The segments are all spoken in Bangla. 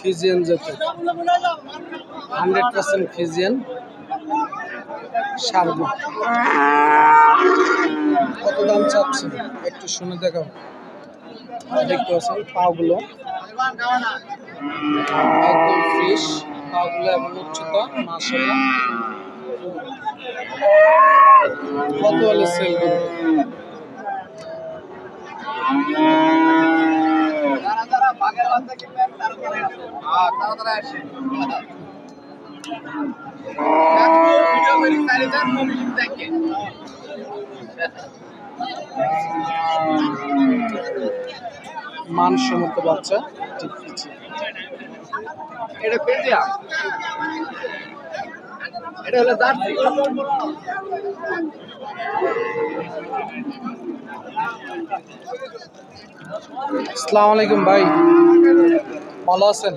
ফিজিয়ান জাতের। হান্ড্রেড পার্সেন্ট ফিজিয়ান সারগো কত দাম চাচ্ছে একটু শুনে দেখাও। দেখতে পাচ্ছেন পাগুলো একদম ফ্রেশ পাগুলো এবং উচ্চতা মাসাল্লাহ কত হলে সেল করবে মানসম্মত বাচ্চা ঠিক আছে। এটা পেজিয়া এটা হলো জার্সি। আসসালামু আলাইকুম ভাই। ভালো আছেন?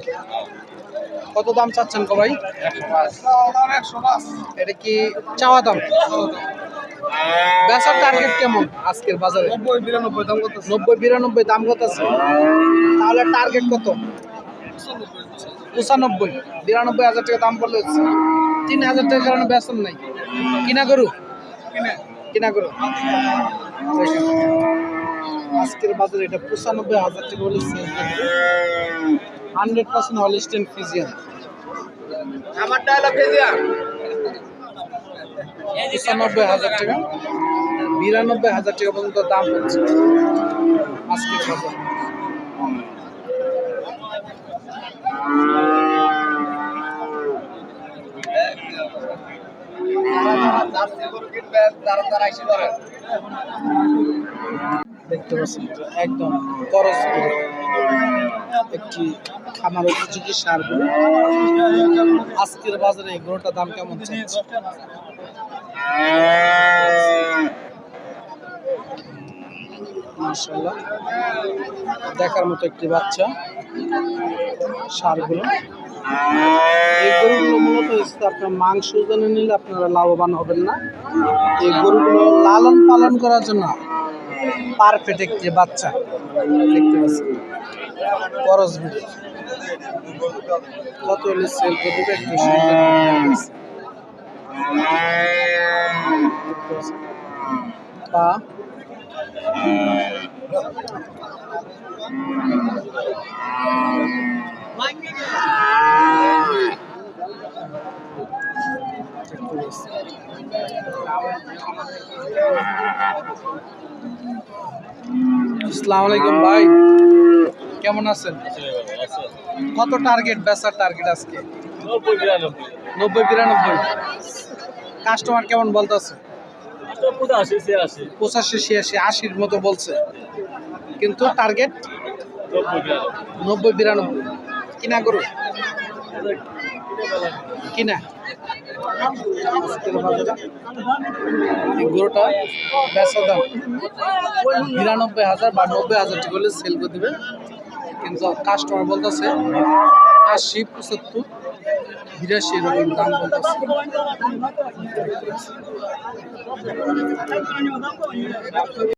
কত দাম চাচ্ছেন কো ভাই? এটা কি চাওয়া দাম? বেচার টার্গেট কেমন আজকের বাজারে? নব্বই বিরানব্বই দাম কত আছে? তাহলে টার্গেট কত? পঁচানব্বই। বিরানব্বই হাজার টাকা দাম পড়লে তিন হাজার টাকার কারণে বেতন নাই। কিনা করু কিনে করু। আজকের বাজারে এটা পঁচানব্বই হাজার টাকা বলে হান্ড্রেড পার্সেন্ট হলিস্টেন ফিজিয়ান আমারটা হলো পঁচানব্বই হাজার টাকা। বিরানব্বই হাজার টাকা পর্যন্ত দাম হচ্ছে আজকের বাজারে। তারা তারা এসে করেন দেখতে পাচ্ছেন একদম করে একটি খামার উপযোগী সার আজকের বাজারে গরুটার দাম কেমন মাশাআল্লাহ। দেখার মতো একটি বাচ্চা, সারগুলো। এই গরুগুলো মূলত আপনার মাংস জন্য নিলে আপনারা লাভবান হবেন না। এই গরুগুলো লালন পালন করার জন্য পারফেক্ট একটি বাচ্চা দেখতে পাচ্ছি করস। কত। পা আসসালামু ভাই। কেমন আছেন? কত টার্গেট বেচার টার্গেট আজকে? নব্বই, বিরানব্বই। কাস্টমার কেমন বলতেছে? পঁচাশি, ছিয়াশি, আশির মতো বলছে। কিন্তু টার্গেট নব্বই, বিরানব্বই। কিনা করো কিনা? এই গরুটা বেচা দাম বিরানব্বই হাজার বা নব্বই হাজার টাকা হলে সেল করে দিবে। কিন্তু কাস্টমার বলতেছে, আশি পঁচাত্তর, বিরাশি এরকম দাম বলতেছে।